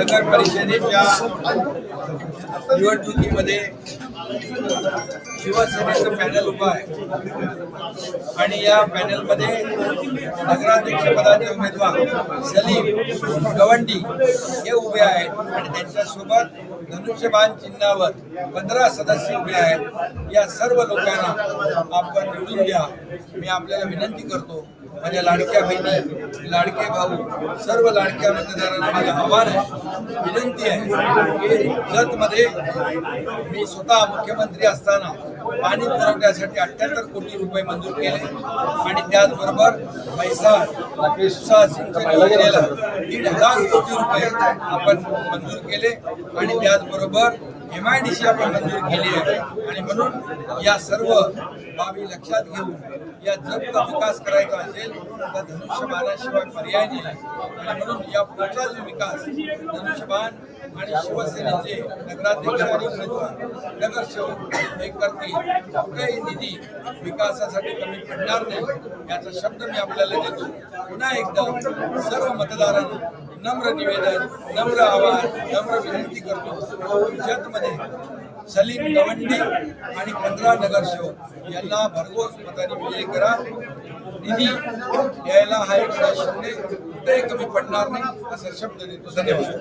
नगर परिषदेच्या निवडणुकीमध्ये शिवसेनेचं पॅनल उभं आहे. आणि या पॅनलमध्ये नगराध्यक्ष पदाचे उमेदवार सलीम गवंडी हे उभे आहेत. आणि त्यांच्यासोबत धनुष्यबान चिन्हावर पंधरा सदस्य उभे आहेत. या सर्व लोकांना आपण निवडून द्या. मी आपल्याला विनंती करतो माझ्या लाडक्या बहिणी लाडके भाऊ सर्व लाडक्या मतदारांना माझं आव्हान आहे. विनंती आहे की जतमध्ये मी स्वतः मुख्यमंत्री असताना पाणी पुरवठ्यासाठी अठ्ठ्याहत्तर कोटी रुपये मंजूर केले. आणि त्याचबरोबर पैसा सिंचन योजनेला दीड हजार कोटी रुपये आपण मंजूर केले. आणि त्याचबरोबर एम आय डी सी आपण मंजूर केली आहे. आणि म्हणून या सर्व बाबी लक्षात घेऊन या जर का विकास करायचा असेल तर धनुष्यबाणाशिवाय पर्याय नाही. आणि म्हणून या पुढचा जो विकास धनुष्यबाण आणि शिवसेनेचे नगराध्यक्ष आणि उमेदवार नगरसेवक हे करतील कुठलाही निधी विकासासाठी कमी पडणार नाही याचा शब्द मी आपल्याला देतो. पुन्हा एकदा सर्व मतदारांना नम्र निवेदन नम्र आवाहन नम्र विनंती करतो जतमध्ये सलीम गवंडी आणि पंधरा नगरसेवक यांना भरघोस मताने विजय करा. निधी द्यायला हा एक शब्द कुठेही कमी पडणार नाही असा शब्द देतो. धन्यवाद.